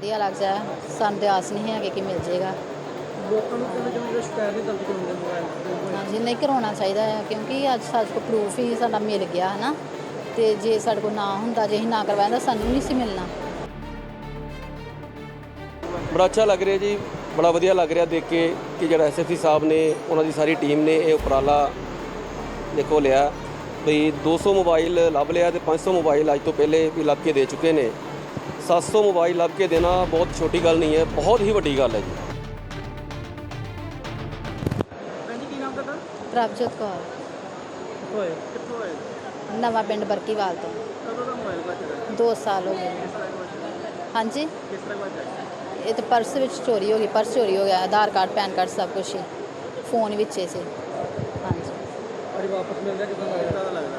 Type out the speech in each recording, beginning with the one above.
ਵਧੀਆ ਲੱਗਦਾ ਹੈ ਸਾਨੂੰ ਤੇ ਆਸ ਨਹੀਂ ਹੈਗੀ ਕਿ ਮਿਲ ਜੇਗਾ ਲੋਕਾਂ ਨੂੰ ਕਿਵੇਂ ਜਿਵੇਂ ਸ਼ਿਕਾਇਤ ਨਹੀਂ ਦਰਜ ਕਰਾਉਂਦੇ ਮੋਬਾਈਲ ਤੇ? ਹਾਂਜੀ ਨਹੀਂ ਕਰਾਉਣਾ ਚਾਹੀਦਾ ਹੈ ਕਿਉਂਕਿ ਅੱਜ ਸਾਡੇ ਕੋਲ ਪ੍ਰੂਫ ਹੀ ਸਾਡਾ ਮਿਲ ਗਿਆ ਹੈ ਨਾ ਤੇ ਜੇ ਸਾਡੇ ਕੋਲ ਨਾ ਹੁੰਦਾ ਜੇ ਅਸੀਂ ਨਾ ਕਰਵਾਇਆ ਤਾਂ ਸਾਨੂੰ ਨਹੀਂ ਸੀ ਮਿਲਣਾ। ਬੜਾ ਅੱਛਾ ਲੱਗ ਰਿਹਾ ਜੀ ਬੜਾ ਵਧੀਆ ਲੱਗ ਰਿਹਾ ਦੇਖ ਕੇ ਕਿ ਜਿਹੜਾ ਐਸਐਸਪੀ ਸਾਹਿਬ ਨੇ ਉਹਨਾਂ ਦੀ ਸਾਰੀ ਟੀਮ ਨੇ ਇਹ ਉਪਰਾਲਾ ਦੇਖੋ ਲਿਆ। ਵੀ 200 ਮੋਬਾਈਲ ਲੱਭ ਲਿਆ ਤੇ 500 ਮੋਬਾਈਲ ਅੱਜ ਤੋਂ ਪਹਿਲੇ ਵੀ ਲੱਭ ਕੇ ਦੇ ਚੁੱਕੇ ਨੇ। 700 ਮੋਬਾਈਲ ਲੱਭ ਕੇ ਦੇਣਾ ਬਹੁਤ ਛੋਟੀ ਗੱਲ ਨਹੀਂ ਹੈ ਬਹੁਤ ਹੀ ਵੱਡੀ ਗੱਲ ਹੈ ਜੀ ਭੈਣ ਜੀ ਕੀ ਨਾਮ ਤੁਹਾਡਾ ਪ੍ਰਭਜੋਤ ਕੌਰ। ਕਿੱਥੋਂ ਆਏ? ਕਿੱਥੋਂ ਆਏ? ਨਵਾਂ ਪਿੰਡ ਬਰਕੀਵਾਲ ਤੋਂ। ਕਦੋਂ ਦਾ ਮੋਬਾਈਲ ਬਚਦਾ 2 ਸਾਲ ਹੋ ਗਏ। ਹਾਂਜੀ? ਕਿਸ ਤਰ੍ਹਾਂ ਬਚਦਾ ਇਹ ਤਾਂ ਪਰਸ ਵਿੱਚ ਚੋਰੀ ਹੋ ਗਈ ਪਰਸ ਚੋਰੀ ਹੋ ਗਿਆ ਆਧਾਰ ਕਾਰਡ ਪੈਨ ਕਾਰਡ ਸਭ ਕੁਝ ਹੀ। ਫੋਨ ਵਿੱਚ ਹੀ ਸੀ। ਹਾਂਜੀ। ਅਰੇ ਵਾਪਸ ਮਿਲ ਗਿਆ ਕਿਦਾਂ ਲੱਗਦਾ ਲੱਗਦਾ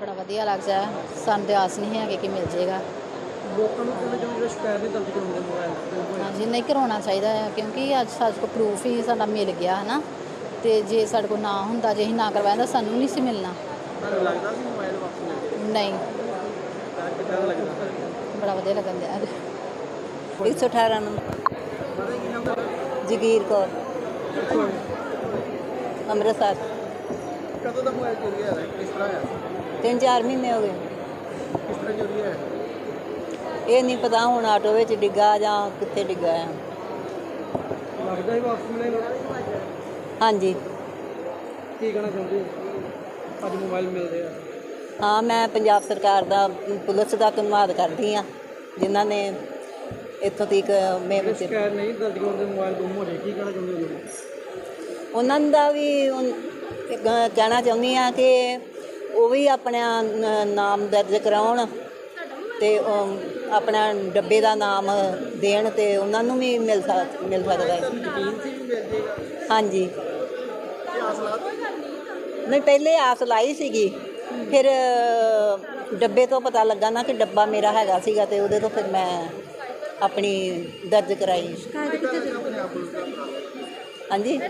ਬੜਾ ਵਧੀਆ ਲੱਗਦਾ ਹੈ ਸਾਨੂੰ ਤੇ ਆਸ ਨਹੀਂ ਹੈਗੀ ਕਿ ਮਿਲ ਜੇਗਾ ਲੋਕਾਂ ਨੂੰ ਸ਼ਿਕਾਇਤ ਨਹੀਂ ਦਰਜ ਕਰਾਉਂਦੇ ਮੋਬਾਈਲ ਤੇ ਹਾਂਜੀ ਨਹੀਂ ਕਰਾਉਣਾ ਚਾਹੀਦਾ ਹੈ ਕਿਉਂਕਿ ਅੱਜ ਸਾਡੇ ਕੋਲ ਪ੍ਰੂਫ ਹੀ ਸਾਡਾ ਮਿਲ ਗਿਆ ਹੈ ਨਾ ਤੇ ਜੇ ਸਾਡੇ ਕੋਲ ਨਾ ਹੁੰਦਾ ਜੇ ਅਸੀਂ ਨਾ ਕਰਵਾਇਆ ਤਾਂ ਸਾਨੂੰ ਨਹੀਂ ਸੀ ਮਿਲਣਾ। ਤੁਹਾਨੂੰ ਲੱਗਦਾ ਸੀ ਮੋਬਾਈਲ ਵਾਪਸ ਮਿਲ ਗਿਆ ਨਹੀਂ। ਤਾਂ ਕਿਦਾਂ ਲੱਗਦਾ? ਬੜਾ ਵਧੀਆ ਲੱਗਣ ਦਿਆ। 118 ਨੰਬਰ। ਜਗੀਰ ਕੌਰ? ਅੰਮ੍ਰਿਤਸਰ। ਕਦੋਂ ਦਾ ਮੋਬਾਈਲ ਚੋਰੀ ਹੋਇਆ? ਕਿਸ ਤਰ੍ਹਾਂ ਹੋਇਆ? ਤਿੰਨ ਚਾਰ ਮਹੀਨੇ ਹੋ ਗਏ। ਕਿਸ ਤਰ੍ਹਾਂ ਚੋਰੀ ਹੋਇਆ? ਇਹ ਨਹੀਂ ਪਤਾ ਹੁਣ ਆਟੋ ਵਿੱਚ ਡਿੱਗਾ ਜਾਂ ਕਿੱਥੇ ਡਿੱਗਾ ਆ। ਲੱਗਦਾ ਹੀ ਵਾਪਸ ਮਿਲੇਗਾ ਹਾਂਜੀ। ਕੀ ਕਹਿਣਾ ਚਾਹੁੰਦੇ ਹੋ? ਅੱਜ ਮੋਬਾਈਲ ਮਿਲਦੇ ਆ। ਹਾਂ ਮੈਂ ਪੰਜਾਬ ਸਰਕਾਰ ਦਾ ਪੁਲਿਸ ਦਾ ਧੰਨਵਾਦ ਕਰਦੀ ਆ ਜਿਨ੍ਹਾਂ ਨੇ ਇੱਥੋਂ ਤੱਕ ਮੇਰੇ ਤੇ ਸ਼ਿਕਾਇਤ ਨਹੀਂ ਦਰਜ ਕਰਾਉਂਦੇ ਮੋਬਾਈਲ ਗੁੰਮ ਹੋ ਜਾਏ ਕੀ ਕਹਿਣਾ ਚਾਹੁੰਦੇ ਹੋ? ਉਹਨਾਂ ਦਾ ਵੀ ਕਹਿਣਾ ਚਾਹੁੰਦੀ ਆ ਕਿ ਉਹ ਵੀ ਆਪਣਾ ਨਾਮ ਦਰਜ ਕਰਾਉਣ। ਤੇ ਆਪਣਾ ਡੱਬੇ ਦਾ ਨਾਮ ਦੇਣ ਤੇ ਉਹਨਾਂ ਨੂੰ ਵੀ ਮਿਲ ਸਕ, ਮਿਲ ਸਕਦਾ ਹੈ। ਹਾਂਜੀ। ਇਹ ਨਹੀਂ, ਪਹਿਲੇ ਆਸ ਲਾਈ ਸੀਗੀ। ਫਿਰ, ਡੱਬੇ ਤੋਂ ਪਤਾ ਲੱਗਾ ਨਾ ਕਿ ਡੱਬਾ ਮੇਰਾ ਹੈਗਾ ਸੀਗਾ ਤੇ ਉਹਦੇ ਤੋਂ ਫਿਰ ਮੈਂ ਆਪਣੀ ਦਰਜ ਕਰਾਈ। ਹਾਂਜੀ।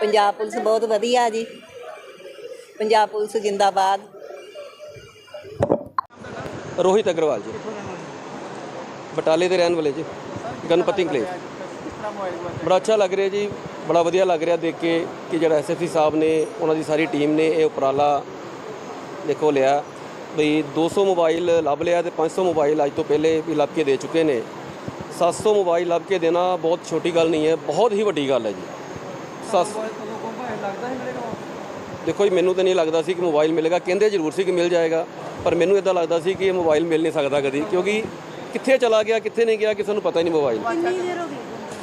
ਪੰਜਾਬ ਪੁਲਿਸ ਬਹੁਤ ਵਧੀਆ ਜੀ। ਪੰਜਾਬ ਪੁਲਿਸ ਜਿੰਦਾਬਾਦ। ਰੋਹਿਤ ਅਗਰਵਾਲ ਜੀ। ਬਟਾਲੇ ਦੇ ਰਹਿਣ ਵਾਲੇ ਜੀ, ਗਣਪਤੀ ਇਨਕਲੇਵ ਬੜਾ ਅੱਛਾ ਲੱਗ ਰਿਹਾ ਜੀ, ਬੜਾ ਵਧੀਆ ਲੱਗ ਰਿਹਾ ਦੇਖ ਕੇ ਕਿ ਜਿਹੜਾ ਐਸਐਸਪੀ ਸਾਹਿਬ ਨੇ, ਉਹਨਾਂ ਦੀ ਸਾਰੀ ਟੀਮ ਨੇ ਇਹ ਉਪਰਾਲਾ ਦੇਖੋ ਲਿਆ। ਵੀ 200 ਮੋਬਾਈਲ ਲੱਭ ਲਿਆ ਤੇ 500 ਮੋਬਾਈਲ ਅੱਜ ਤੋਂ ਪਹਿਲੇ ਵੀ ਲੱਭ ਕੇ ਦੇ ਚੁੱਕੇ ਨੇ। 700 ਮੋਬਾਈਲ ਲੱਭ ਕੇ ਦੇਣਾ ਬਹੁਤ ਛੋਟੀ ਗੱਲ ਨਹੀਂ ਹੈ, ਬਹੁਤ ਹੀ ਵੱਡੀ ਗੱਲ ਹੈ ਜੀ। ਸੱਤ ਮੋਬਾਈਲ ਕਦੋਂ ਗੁੰਮ ਹੋਇਆ ਲੱਗਦਾ ਹੀ ਮਿਲੇਗਾ ਵਾਪਸ ਦੇਖੋ ਜੀ ਮੈਨੂੰ ਤਾਂ ਨਹੀਂ ਲੱਗਦਾ ਸੀ ਕਿ ਮੋਬਾਈਲ ਮਿਲੇਗਾ। ਕਹਿੰਦੇ ਜ਼ਰੂਰ ਸੀ ਕਿ ਮਿਲ ਜਾਏਗਾ ਪਰ ਮੈਨੂੰ ਇਦਾਂ ਲੱਗਦਾ ਸੀ ਕਿ ਇਹ ਮੋਬਾਈਲ ਮਿਲ ਨਹੀਂ ਸਕਦਾ ਕਦੀ ਕਿਉਂਕਿ ਕਿੱਥੇ ਚਲਾ ਗਿਆ ਕਿੱਥੇ ਨਹੀਂ ਗਿਆ ਕਿਸੇ ਨੂੰ ਪਤਾ ਹੀ ਨਹੀਂ ਮੋਬਾਈਲ।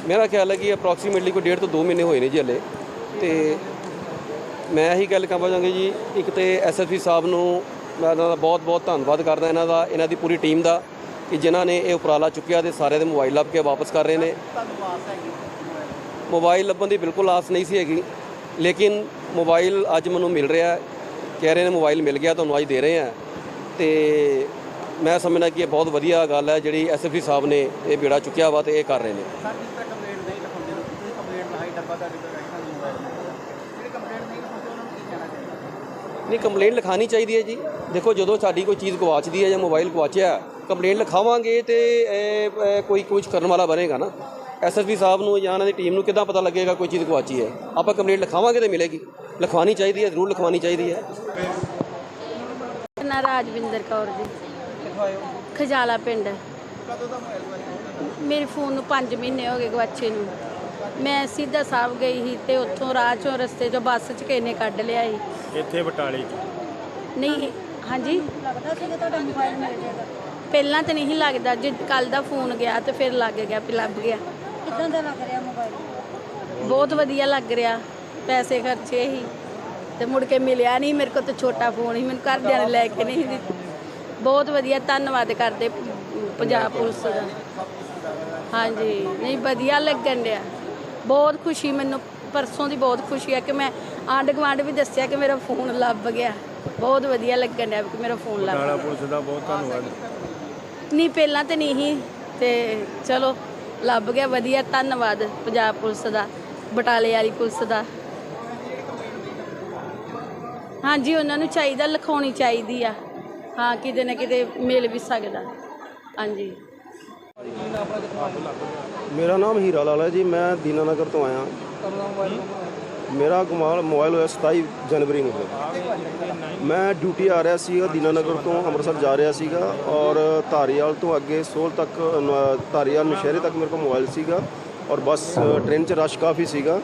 ਮੇਰਾ ਖਿਆਲ ਹੈ ਕਿ ਅਪਰੋਕਸੀਮੇਟਲੀ ਕੋਈ ਡੇਢ ਤੋਂ 2 ਮਹੀਨੇ ਹੋਏ ਨੇ ਜੀ ਹਲੇ। ਤੇ ਮੈਂ ਇਹੀ ਗੱਲ ਕਹਾਂ ਚਾਹਾਂਗੇ ਜੀ ਇੱਕ ਤੇ ਐਸਐਸਪੀ ਸਾਹਿਬ ਨੂੰ ਮੈਂ ਇਹਨਾਂ ਦਾ ਬਹੁਤ ਬਹੁਤ ਧੰਨਵਾਦ ਕਰਦਾ ਇਹਨਾਂ ਦਾ ਇਹਨਾਂ ਦੀ ਪੂਰੀ ਟੀਮ ਦਾ ਕਿ ਜਿਨ੍ਹਾਂ ਨੇ ਇਹ ਉਪਰਾਲਾ ਚੁੱਕਿਆ ਤੇ ਸਾਰੇ ਦੇ ਮੋਬਾਈਲ ਲੱਭ ਕੇ ਵਾਪਸ ਕਰ ਰਹੇ ਨੇ। ਮੋਬਾਈਲ ਲੱਭਣ ਦੀ ਬਿਲਕੁਲ ਆਸ ਨਹੀਂ ਸੀ ਹੈਗੀ। ਲੇਕਿਨ ਮੋਬਾਈਲ ਅੱਜ ਮੈਨੂੰ ਮਿਲ ਰਿਹਾ। ਕਹਿ ਰਹੇ ਨੇ ਮੋਬਾਈਲ ਮਿਲ ਗਿਆ ਤੁਹਾਨੂੰ ਅੱਜ ਦੇ ਰਹੇ ਆ ਤੇ ਮੈਂ ਸਮਝਦਾ ਕਿ ਇਹ ਬਹੁਤ ਵਧੀਆ ਗੱਲ ਹੈ ਜਿਹੜੀ ਐਸਐਫਸੀ ਸਾਹਿਬ ਨੇ ਇਹ ਬੇੜਾ ਚੁੱਕਿਆ ਵਾ ਤੇ ਇਹ ਕਰ ਰਹੇ ਨੇ। ਨਹੀਂ ਕੰਪਲੇਂਟ ਲਿਖਾਣੀ ਚਾਹੀਦੀ? ਹੈ ਜੀ। ਦੇਖੋ ਜਦੋਂ ਸਾਡੀ ਕੋਈ ਚੀਜ਼ ਗਵਾਚਦੀ ਹੈ ਜਾਂ ਮੋਬਾਈਲ ਗਵਾਚਿਆ ਕੰਪਲੇਂਟ ਲਿਖਾਵਾਂਗੇ ਤੇ ਕੋਈ ਕੁਝ ਕਰਨ ਵਾਲਾ ਬਣੇਗਾ ਨਾ। ਐਸਐਸਪੀ ਸਾਹਿਬ ਨੂੰ ਜਾਂ ਇਹਨਾਂ ਦੀ ਟੀਮ ਨੂੰ ਕਿੱਦਾਂ ਪਤਾ ਲੱਗੇਗਾ ਕੋਈ ਚੀਜ਼ ਗਵਾਚੀ ਹੈ? ਆਪਾਂ ਕੰਪਲੇਂਟ ਲਿਖਾਵਾਂਗੇ ਤੇ ਮਿਲੇਗੀ। ਲਿਖਵਾਣੀ ਚਾਹੀਦੀ ਹੈ ਜ਼ਰੂਰ ਲਿਖਵਾਣੀ ਚਾਹੀਦੀ ਹੈ। ਨਾ ਰਾਜਵਿੰਦਰ ਕੌਰ ਜੀ। ਖਜਾਲਾ ਪਿੰਡ। ਮੇਰੇ ਫੋਨ ਨੂੰ 5 ਮਹੀਨੇ ਹੋ ਗਏ ਗਵਾਚੇ ਨੂੰ। ਮੈਂ ਸਿੱਧਾ ਸਾਹਿਬ ਗਈ ਸੀ ਤੇ ਉੱਥੋਂ ਰਾਹ ਚੋਂ ਰਸਤੇ ਚੋਂ ਬੱਸ 'ਚ ਕਿਸੇ ਨੇ ਕੱਢ ਲਿਆ ਸੀ। ਇੱਥੇ ਬਟਾਲੇ 'ਚ। ਨਹੀਂ ਹਾਂਜੀ? ਲੱਗਦਾ ਸੀ ਤੁਹਾਡਾ ਮੋਬਾਈਲ ਮਿਲ ਜਾਏਗਾ ਪਹਿਲਾਂ ਤਾਂ ਨਹੀਂ ਲੱਗਦਾ। ਜੇ ਕੱਲ ਦਾ ਫੋਨ ਗਿਆ ਤੇ ਫਿਰ ਲੱਗ ਗਿਆ ਲੱਭ ਗਿਆ। ਕਿੱਦਾਂ ਦਾ ਲੱਗ ਰਿਹਾ ਮੋਬਾਈਲ ਬਹੁਤ ਵਧੀਆ ਲੱਗ ਰਿਹਾ ਪੈਸੇ ਖਰਚੇ ਹੀ ਤੇ ਮੁੜ ਕੇ ਮਿਲਿਆ ਨਹੀਂ ਮੇਰੇ ਕੋਲ ਤਾਂ ਛੋਟਾ ਫੋਨ ਸੀ ਮੈਨੂੰ ਘਰਦਿਆਂ ਨੇ ਲੈ ਕੇ ਨਹੀਂ ਦਿੱਤਾ। ਬਹੁਤ ਵਧੀਆ ਧੰਨਵਾਦ ਕਰਦੇ ਪੰਜਾਬ ਪੁਲਿਸ ਦਾ। ਹਾਂਜੀ ਨਹੀਂ ਵਧੀਆ ਲੱਗਣ ਡਿਆ। ਬਹੁਤ ਖੁਸ਼ੀ ਮੈਨੂੰ ਪਰਸੋਂ ਦੀ ਬਹੁਤ ਖੁਸ਼ੀ ਹੈ ਕਿ ਮੈਂ ਆਂਢ ਗੁਆਂਢ ਵੀ ਦੱਸਿਆ ਕਿ ਮੇਰਾ ਫੋਨ ਲੱਭ ਗਿਆ। ਬਹੁਤ ਵਧੀਆ ਲੱਗਣ ਡਿਆ ਕਿ ਮੇਰਾ ਫੋਨ ਲੱਭ ਗਿਆ। ਪੁਲਿਸ ਦਾ ਬਹੁਤ ਧੰਨਵਾਦ। ਨਹੀਂ ਪਹਿਲਾਂ ਤੇ ਨਹੀਂ ਸੀ ਤੇ ਚਲੋ ਲੱਭ ਗਿਆ ਵਧੀਆ ਧੰਨਵਾਦ ਪੰਜਾਬ ਪੁਲਿਸ ਦਾ ਬਟਾਲੇ ਵਾਲੀ ਪੁਲਿਸ ਦਾ। ਹਾਂਜੀ ਉਹਨਾਂ ਨੂੰ ਚਾਹੀਦਾ ਲਿਖਾਉਣੀ ਚਾਹੀਦੀ ਆ। ਹਾਂ ਕਿਤੇ ਨਾ ਕਿਤੇ ਮਿਲ ਵੀ ਸਕਦਾ। ਹਾਂਜੀ। ਮੇਰਾ ਨਾਮ ਹੀਰਾ ਲਾਲ ਹੈ ਜੀ ਮੈਂ ਦੀਨਾਨਗਰ ਤੋਂ ਆਇਆ। ਮੇਰਾ ਕਮਾਲ ਮੋਬਾਈਲ ਹੋਇਆ 27 ਜਨਵਰੀ ਨੂੰ ਹੋਇਆ ਮੈਂ ਡਿਊਟੀ ਆ ਰਿਹਾ ਸੀਗਾ ਦੀਨਾਨਗਰ ਤੋਂ ਅੰਮ੍ਰਿਤਸਰ ਜਾ ਰਿਹਾ ਸੀਗਾ ਔਰ ਧਾਰੀਵਾਲ ਤੋਂ ਅੱਗੇ ਸੋਲ ਤੱਕ ਨ- ਧਾਰੀਵਾਲ ਨਸ਼ਹਿਰੇ ਤੱਕ ਮੇਰੇ ਕੋਲ ਮੋਬਾਈਲ ਸੀਗਾ ਔਰ ਬੱਸ ਟ੍ਰੇਨ 'ਚ ਰਸ਼ ਕਾਫੀ ਸੀਗਾ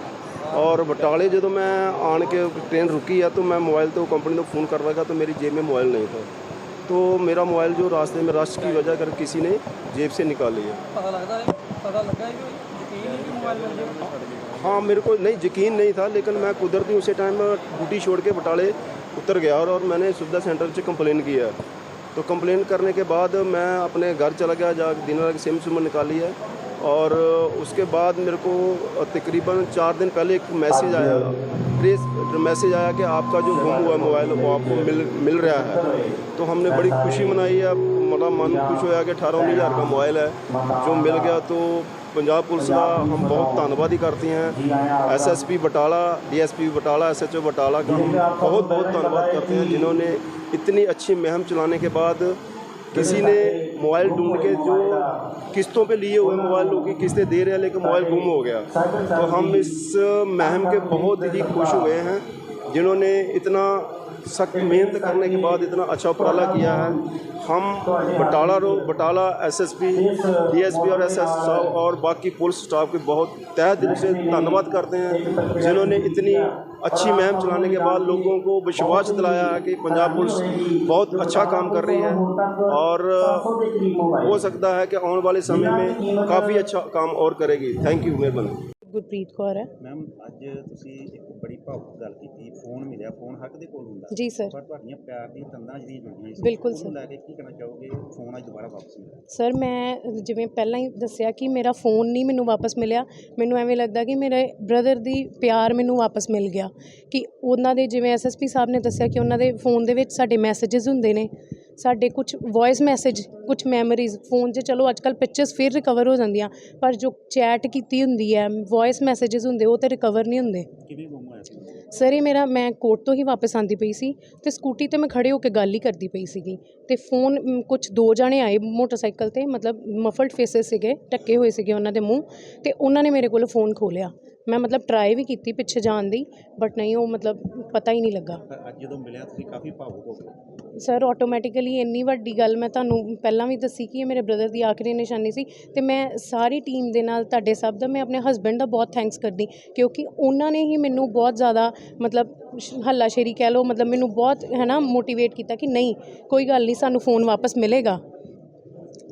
ਔਰ ਬਟਾਲੇ ਜਦੋਂ ਮੈਂ ਆਣ ਕੇ ट्रेन रुकी है तो मैं मोबाइल तो कंपनी को फ़ोन कर रहा था तो मेरी जेब में मोबाइल नहीं था तो मेरा मोबाइल जो रास्ते में रश की वजह कर किसी ने जेब से निकाल लिया ਪਤਾ ਲੱਗਦਾ ਹੈ ਪਤਾ ਲੱਗਾ ਕਿ ਯਕੀਨ ਨਹੀਂ ਕਿ ਮੋਬਾਈਲ ਮਿਲ ਜਾਏਗਾ हाँ मेरे को नहीं यकीन नहीं था लेकिन मैं कुदरती उसी टाइम ड्यूटी छोड़ के बटाले उतर गया और, और मैंने सुविधा सेंटर से कंप्लेन किया। तो कंप्लेन करने के बाद मैं अपने घर चला गया जा दिन रात सिम सिम निकाली है और उसके बाद मेरे को तकरीबन चार दिन पहले एक मैसेज आया। प्रेस मैसेज आया कि आपका जो गुम हुआ मोबाइल वो आपको मिल मिल रहा है। तो हमने बड़ी खुशी मनाई है। मतलब मन खुश होया कि अठारह उन्नीस हज़ार का मोबाइल है। जो मिल गया तो पंजाब पुलिस का हम बहुत धन्यवाद ही करते हैं SSP Batala DSP Batala SHO Batala का हम बहुत बहुत धन्यवाद करते हैं जिन्होंने इतनी अच्छी मुहिम चलाने के बाद किसी ने मोबाइल ढूंढ के जो किस्तों पे लिए हुए मोबाइल लोग की किस्तें दे रहे हैं लेकिन मोबाइल गुम हो गया तो हम इस मुहिम के बहुत ही खुश हुए हैं जिन्होंने इतना सख्त मेहनत करने के बाद इतना अच्छा उपराला किया है। हम बटाला रो बटाला एसएसपी डीएसपी और एसएस साहब और बाकी पुलिस स्टाफ के बहुत तहे दिल से धन्यवाद करते हैं, जिन्होंने इतनी अच्छी मुहिम चलाने के बाद लोगों को विश्वास दिलाया है कि पंजाब पुलिस बहुत अच्छा काम कर रही है और हो सकता है कि आने वाले समय में काफ़ी अच्छा काम और करेगी। थैंक यू मेहरबानी। ਗੁਰਪ੍ਰੀਤ ਕੌਰ ਹੈ। ਮੈਮ ਅੱਜ ਤੁਸੀਂ ਇੱਕ ਬੜੀ ਭਾਵੁਕ ਗੱਲ ਕੀਤੀ। ਫੋਨ ਮਿਲਿਆ। ਫੋਨ ਹੱਕ ਦੇ ਕੋਲ ਹੁੰਦਾ। ਜੀ ਸਰ ਪਰ ਤੁਹਾਡੀਆਂ ਪਿਆਰ ਦੀਆਂ ਤੰਦਾਂ ਜਿਹੜੀਆਂ ਜੁੜੀਆਂ ਸੀ ਬਿਲਕੁਲ ਸਰ। ਲੈ ਕੇ ਕੀ ਕਹਿਣਾ ਚਾਹੋਗੇ? ਫੋਨ ਅੱਜ ਦੁਬਾਰਾ ਵਾਪਸ ਮਿਲਿਆ। ਸਰ ਮੈਂ ਜਿਵੇਂ ਪਹਿਲਾਂ ਹੀ ਦੱਸਿਆ ਕਿ ਮੇਰਾ ਫੋਨ ਨਹੀਂ ਮੈਨੂੰ ਵਾਪਸ ਮਿਲਿਆ। ਮੈਨੂੰ ਐਵੇਂ ਲੱਗਦਾ ਕਿ ਮੇਰੇ ਬ੍ਰਦਰ ਦੀ ਪਿਆਰ ਮੈਨੂੰ ਵਾਪਸ ਮਿਲ ਗਿਆ। ਕਿ ਉਹਨਾਂ ਦੇ ਜਿਵੇਂ ਐਸਐਸਪੀ ਸਾਹਿਬ ਨੇ ਦੱਸਿਆ ਕਿ ਉਹਨਾਂ ਦੇ ਫੋਨ ਦੇ ਵਿੱਚ ਸਾਡੇ ਮੈਸੇजेस ਹੁੰਦੇ ਨੇ। ਸਾਡੇ ਕੁਝ ਵੌਇਸ ਮੈਸੇਜ ਕੁਝ ਮੈਮਰੀਜ਼ ਫੋਨ 'ਚ ਚਲੋ ਅੱਜਕੱਲ ਪਿਕਚਰਸ ਫਿਰ ਰਿਕਵਰ ਹੋ ਜਾਂਦੀਆਂ ਪਰ ਜੋ ਚੈਟ ਕੀਤੀ ਹੁੰਦੀ ਹੈ ਵੌਇਸ ਮੈਸੇजेस ਹੁੰਦੇ ਉਹ ਤੇ ਰਿਕਵਰ ਨਹੀਂ ਹੁੰਦੇ। ਕਿਵੇਂ ਗੁੰਮ ਹੋਇਆ ਸੀ? ਸਰ ਇਹ ਮੇਰਾ ਮੈਂ ਕੋਰਟ ਤੋਂ ਹੀ ਵਾਪਸ ਆਂਦੀ ਪਈ ਸੀ ਤੇ ਸਕੂਟੀ ਤੇ ਮੈਂ ਖੜੇ ਹੋ ਕੇ ਗੱਲ ਹੀ ਕਰਦੀ ਪਈ ਸੀਗੀ ਤੇ ਫੋਨ ਕੁਝ ਦੋ ਜਾਣੇ ਆਏ ਮੋਟਰਸਾਈਕਲ ਤੇ ਮਤਲਬ ਮਫਲਡ ਫੇਸਸ ਸੀਗੇ ਟੱਕੇ ਹੋਏ ਸੀਗੇ ਉਹਨਾਂ ਦੇ ਮੂੰਹ ਤੇ ਉਹਨਾਂ ਨੇ ਮੇਰੇ ਕੋਲ ਫੋਨ ਖੋਲਿਆ ਮੈਂ ਮਤਲਬ ਟਰਾਈ ਵੀ ਕੀਤੀ ਪਿੱਛੇ ਜਾਣ ਦੀ ਬਟ ਨਹੀਂ ਉਹ ਮਤਲਬ ਪਤਾ ਹੀ ਨਹੀਂ ਲੱਗਾ। ਪਰ ਅੱਜ ਜਦੋਂ ਮਿਲਿਆ ਤੁਸੀਂ ਕਾਫੀ ਭਾਵੁਕ ਹੋ ਗਏ। ਸਰ ਆਟੋਮੈਟਿਕਲੀ ਇੰਨੀ ਵੱਡੀ ਗੱਲ ਮੈਂ ਤੁਹਾਨੂੰ ਪਹਿਲਾਂ ਵੀ ਦੱਸੀ ਕਿ ਇਹ ਮੇਰੇ ਬ੍ਰਦਰ ਦੀ ਆਖਰੀ ਨਿਸ਼ਾਨੀ ਸੀ ਤੇ ਮੈਂ ਸਾਰੀ ਟੀਮ ਦੇ ਨਾਲ ਤੁਹਾਡੇ ਸਭ ਦਾ ਮੈਂ ਆਪਣੇ ਹਸਬੈਂਡ ਦਾ ਬਹੁਤ ਥੈਂਕਸ ਕਰਦੀ ਕਿਉਂਕਿ ਉਹਨਾਂ ਨੇ ਹੀ ਮੈਨੂੰ ਬਹੁਤ ਜ਼ਿਆਦਾ ਮਤਲਬ ਹੱਲਾਸ਼ੇਰੀ ਕਹਿ ਲਓ ਮਤਲਬ ਮੈਨੂੰ ਬਹੁਤ ਹੈ ਨਾ ਮੋਟੀਵੇਟ ਕੀਤਾ ਕਿ ਨਹੀਂ ਕੋਈ ਗੱਲ ਨਹੀਂ ਸਾਨੂੰ ਫੋਨ ਵਾਪਸ ਮਿਲੇਗਾ।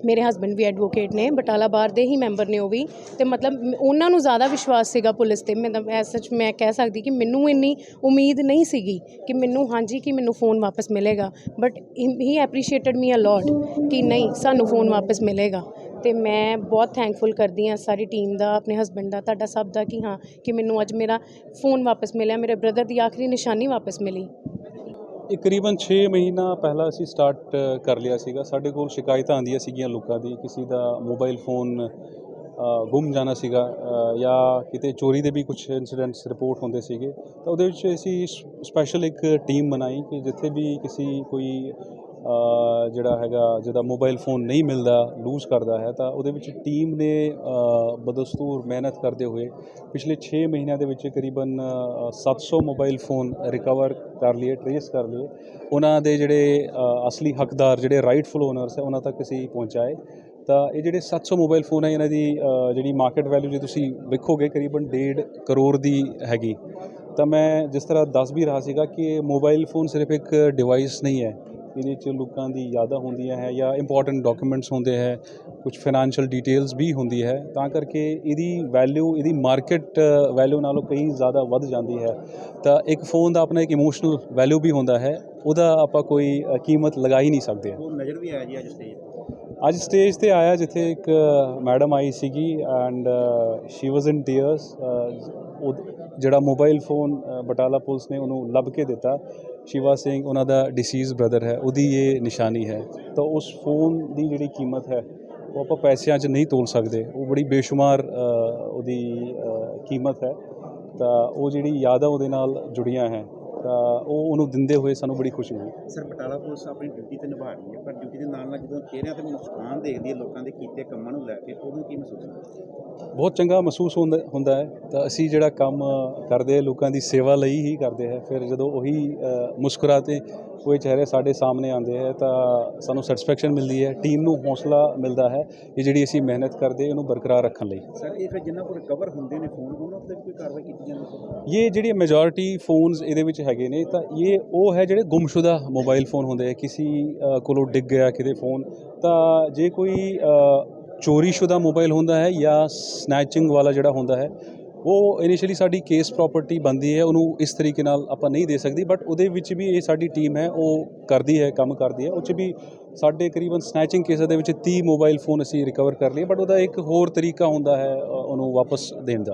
ਮੇਰੇ ਹਸਬੈਂਡ ਵੀ ਐਡਵੋਕੇਟ ਨੇ, ਬਟਾਲਾ ਬਾਰ ਦੇ ਹੀ ਮੈਂਬਰ ਨੇ ਉਹ ਵੀ। ਤੇ ਮਤਲਬ ਉਹਨਾਂ ਨੂੰ ਜ਼ਿਆਦਾ ਵਿਸ਼ਵਾਸ ਸੀਗਾ ਪੁਲਿਸ ਤੇ। ਮਤਲਬ ਐਸ ਸੱਚ, ਮੈਂ ਕਹਿ ਸਕਦੀ ਕਿ ਮੈਨੂੰ ਇੰਨੀ ਉਮੀਦ ਨਹੀਂ ਸੀਗੀ ਕਿ ਮੈਨੂੰ, ਹਾਂਜੀ, ਕਿ ਮੈਨੂੰ ਫੋਨ ਵਾਪਸ ਮਿਲੇਗਾ। ਬਟ ਹੀ ਐਪਰੀਸ਼ੀਏਟਡ ਮੀ ਅ ਲੋਟ ਕਿ ਨਹੀਂ, ਸਾਨੂੰ ਫੋਨ ਵਾਪਸ ਮਿਲੇਗਾ। ਤੇ ਮੈਂ ਬਹੁਤ ਥੈਂਕਫੁਲ ਕਰਦੀ ਹਾਂ ਸਾਰੀ ਟੀਮ ਦਾ, ਆਪਣੇ ਹਸਬੈਂਡ ਦਾ, ਤੁਹਾਡਾ ਸਭ ਦਾ ਕਿ ਹਾਂ, ਕਿ ਮੈਨੂੰ ਅੱਜ ਮੇਰਾ ਫੋਨ ਵਾਪਸ ਮਿਲਿਆ। ਮੇਰੇ ਬ੍ਰਦਰ ਦੀ ਆਖਰੀ ਨਿਸ਼ਾਨੀ ਵਾਪਸ ਮਿਲੀ। ਇਹ ਕਰੀਬਨ 6 ਮਹੀਨਾ ਪਹਿਲਾਂ ਅਸੀਂ ਸਟਾਰਟ ਕਰ ਲਿਆ ਸੀਗਾ। ਸਾਡੇ ਕੋਲ ਸ਼ਿਕਾਇਤਾਂ ਆਉਂਦੀਆਂ ਸੀਗੀਆਂ ਲੋਕਾਂ ਦੀ, ਕਿਸੇ ਦਾ ਮੋਬਾਈਲ ਫੋਨ ਗੁੰਮ ਜਾਣਾ ਸੀਗਾ ਜਾਂ ਕਿਤੇ ਚੋਰੀ ਦੇ ਵੀ ਕੁਝ ਇਨਸੀਡੈਂਟਸ ਰਿਪੋਰਟ ਹੁੰਦੇ ਸੀਗੇ। ਤਾਂ ਉਹਦੇ ਵਿੱਚ ਅਸੀਂ ਸਪੈਸ਼ਲ ਇੱਕ ਟੀਮ ਬਣਾਈ ਕਿ ਜਿੱਥੇ ਵੀ ਕਿਸੇ ਕੋਈ ਜਿਹੜਾ ਹੈਗਾ ਜਿਹਦਾ ਮੋਬਾਈਲ ਫੋਨ ਨਹੀਂ ਮਿਲਦਾ ਲੂਜ਼ ਕਰਦਾ ਹੈ ਤਾਂ ਉਹਦੇ ਵਿੱਚ ਟੀਮ ਨੇ ਬਦਸਤੂਰ ਮਿਹਨਤ ਕਰਦੇ ਹੋਏ ਪਿਛਲੇ 6 ਮਹੀਨਿਆਂ ਦੇ ਵਿੱਚ ਕਰੀਬਨ ਅ, 700 ਮੋਬਾਈਲ ਫੋਨ ਰਿਕਵਰ ਕਰ ਲਏ ਟਰੇਸ ਕਰ ਲਏ। ਉਹਨਾਂ ਦੇ ਜਿਹੜੇ ਅਸਲੀ ਹੱਕਦਾਰ ਜਿਹੜੇ ਰਾਈਟਫੁਲ ਓਨਰਸ ਹੈ ਉਹਨਾਂ ਤੱਕ ਅਸੀਂ ਪਹੁੰਚਾਏ। ਤਾਂ ਇਹ ਜਿਹੜੇ 700 ਮੋਬਾਈਲ ਫੋਨ ਹੈ ਇਹਨਾਂ ਦੀ ਜਿਹੜੀ ਮਾਰਕੀਟ ਵੈਲਿਊ ਜੇ ਤੁਸੀਂ ਵੇਖੋਗੇ ਕਰੀਬਨ 1.5 ਕਰੋੜ ਦੀ ਹੈਗੀ। ਤਾਂ ਮੈਂ ਜਿਸ ਤਰ੍ਹਾਂ ਦੱਸ ਵੀ ਰਿਹਾ ਸੀਗਾ ਕਿ ਮੋਬਾਈਲ ਫੋਨ ਸਿਰਫ ਇੱਕ ਡਿਵਾਈਸ ਨਹੀਂ ਹੈ। ਇਹਦੇ 'ਚ ਲੋਕਾਂ ਦੀ ਯਾਦਾਂ ਹੁੰਦੀਆਂ ਹੈ ਜਾਂ ਇੰਪੋਰਟੈਂਟ ਡਾਕੂਮੈਂਟਸ ਹੁੰਦੇ ਹੈ ਕੁਝ ਫਾਈਨੈਂਸ਼ੀਅਲ ਡਿਟੇਲਸ ਵੀ ਹੁੰਦੀ ਹੈ ਤਾਂ ਕਰਕੇ ਇਹਦੀ ਵੈਲਿਊ ਇਹਦੀ ਮਾਰਕੀਟ ਵੈਲਿਊ ਨਾਲੋਂ ਕਈ ਜ਼ਿਆਦਾ ਵੱਧ ਜਾਂਦੀ ਹੈ। ਤਾਂ ਇੱਕ ਫੋਨ ਦਾ ਆਪਣਾ ਇੱਕ ਇਮੋਸ਼ਨਲ ਵੈਲਿਊ ਵੀ ਹੁੰਦਾ ਹੈ ਉਹਦਾ ਆਪਾਂ ਕੋਈ ਕੀਮਤ ਲਗਾ ਹੀ ਨਹੀਂ ਸਕਦੇ। ਉਹ ਨਜ਼ਰ ਵੀ ਆਇਆ ਜੀ ਅੱਜ ਸਟੇਜ ਅੱਜ ਸਟੇਜ ਤੇ ਆਇਆ ਜਿੱਥੇ ਇੱਕ ਮੈਡਮ ਆਈ ਸੀਗੀ and she was in tears ਉਹ ਜਿਹੜਾ ਮੋਬਾਈਲ ਫੋਨ ਬਟਾਲਾ ਪੁਲਿਸ ਨੇ ਉਹਨੂੰ ਲੱਭ ਕੇ ਦਿੱਤਾ। ਸ਼ਿਵਾ ਸਿੰਘ, ਉਹਨਾਂ ਦਾ ਡਿਸੀਜ਼ ਬ੍ਰਦਰ ਹੈ, ਉਹਦੀ ਇਹ ਨਿਸ਼ਾਨੀ ਹੈ। ਤਾਂ ਉਸ ਫੋਨ ਦੀ ਜਿਹੜੀ ਕੀਮਤ ਹੈ, ਉਹ ਆਪਾਂ ਪੈਸਿਆਂ 'ਚ ਨਹੀਂ ਤੋਲ ਸਕਦੇ। ਉਹ ਬੜੀ ਬੇਸ਼ੁਮਾਰ ਉਹਦੀ ਕੀਮਤ ਹੈ। ਤਾਂ ਉਹ ਜਿਹੜੀ ਯਾਦਾਂ ਉਹਦੇ ਨਾਲ ਜੁੜੀਆਂ ਹੈ। ਤਾਂ ਉਹ ਉਹਨੂੰ ਦਿੰਦੇ ਹੋਏ ਸਾਨੂੰ ਬੜੀ ਖੁਸ਼ੀ ਹੋਈ। ਸਰ ਬਟਾਲਾ ਪੁਲਿਸ ਆਪਣੀ ਡਿਊਟੀ ਤੇ ਨਿਭਾ ਰਹੀ ਹੈ ਪਰ ਡਿਊਟੀ ਦੇ ਨਾਲ ਨਾਲ ਜਦੋਂ ਚਿਹਰਿਆਂ ਤੇ ਮੁਸਕਾਨ ਦੇਖਦੀ ਹੈ ਲੋਕਾਂ ਦੇ ਕੀਤੇ ਕੰਮਾਂ ਨੂੰ ਲੈ ਕੇ ਉਦੋਂ ਕੀ ਮਹਿਸੂਸ ਹੁੰਦਾ? ਬਹੁਤ ਚੰਗਾ ਮਹਿਸੂਸ ਹੁੰਦਾ ਹੈ। ਤਾਂ ਅਸੀਂ ਜਿਹੜਾ ਕੰਮ ਕਰਦੇ ਲੋਕਾਂ ਦੀ ਸੇਵਾ ਲਈ ਹੀ ਕਰਦੇ ਹੈ ਫਿਰ ਜਦੋਂ ਉਹੀ ਮੁਸਕਰਾਤੇ ਹੋਏ ਚਿਹਰੇ ਸਾਡੇ ਸਾਹਮਣੇ ਆਉਂਦੇ ਹੈ ਤਾਂ ਸਾਨੂੰ ਸੈਟੀਸਫੈਕਸ਼ਨ ਮਿਲਦੀ ਹੈ ਟੀਮ ਨੂੰ ਹੌਸਲਾ ਮਿਲਦਾ ਹੈ ਕਿ ਜਿਹੜੀ ਅਸੀਂ ਮਿਹਨਤ ਕਰਦੇ ਇਹਨੂੰ ਬਰਕਰਾਰ ਰੱਖਣ ਲਈ। ਸਰ ਇਹ ਫਿਰ ਜਿਨ੍ਹਾਂ ਕੋਲ ਰਿਕਵਰ ਹੁੰਦੇ ਨੇ ਫੋਨ ਉਹਨਾਂ ਵੀ ਕੋਈ ਕਾਰਵਾਈ ਕੀਤੀ ਜਾਂਦੀ ਹੈ ਇਹ ਜਿਹੜੀ ਮੈਜੋਰਿਟੀ ਫੋਨਸ ਇਹਦੇ ਵਿੱਚ ਹੈਗੇ ਨੇ ਤਾਂ ਇਹ ਉਹ ਹੈ ਜਿਹੜੇ ਗੁੰਮਸ਼ੁਦਾ ਮੋਬਾਈਲ ਫੋਨ ਹੁੰਦੇ ਆ। ਕਿਸੇ ਕੋਲੋਂ ਡਿੱਗ ਗਿਆ ਕਿਤੇ ਫੋਨ ਤਾਂ ਜੇ ਕੋਈ ਚੋਰੀਸ਼ੁਦਾ ਮੋਬਾਈਲ ਹੁੰਦਾ ਹੈ ਜਾਂ ਸਨੈਚਿੰਗ ਵਾਲਾ ਜਿਹੜਾ ਹੁੰਦਾ ਹੈ ਉਹ ਇਨੀਸ਼ੀਅਲੀ ਸਾਡੀ ਕੇਸ ਪ੍ਰਾਪਰਟੀ ਬਣਦੀ ਹੈ, ਉਹਨੂੰ ਇਸ ਤਰੀਕੇ ਨਾਲ ਆਪਾਂ ਨਹੀਂ ਦੇ ਸਕਦੀ ਬਟ ਉਹਦੇ ਵਿੱਚ ਵੀ ਇਹ ਸਾਡੀ ਟੀਮ ਹੈ, ਉਹ ਕਰਦੀ ਹੈ, ਕੰਮ ਕਰਦੀ ਹੈ। ਉਹ 'ਚ ਵੀ ਸਾਡੇ ਕਰੀਬਨ ਸਨੈਚਿੰਗ ਕੇਸਾਂ ਦੇ ਵਿੱਚ 30 ਮੋਬਾਈਲ ਫੋਨ ਅਸੀਂ ਰਿਕਵਰ ਕਰ ਲਏ ਬਟ ਉਹਦਾ ਇੱਕ ਹੋਰ ਤਰੀਕਾ ਹੁੰਦਾ ਹੈ ਉਹਨੂੰ ਵਾਪਸ ਦੇਣ ਦਾ।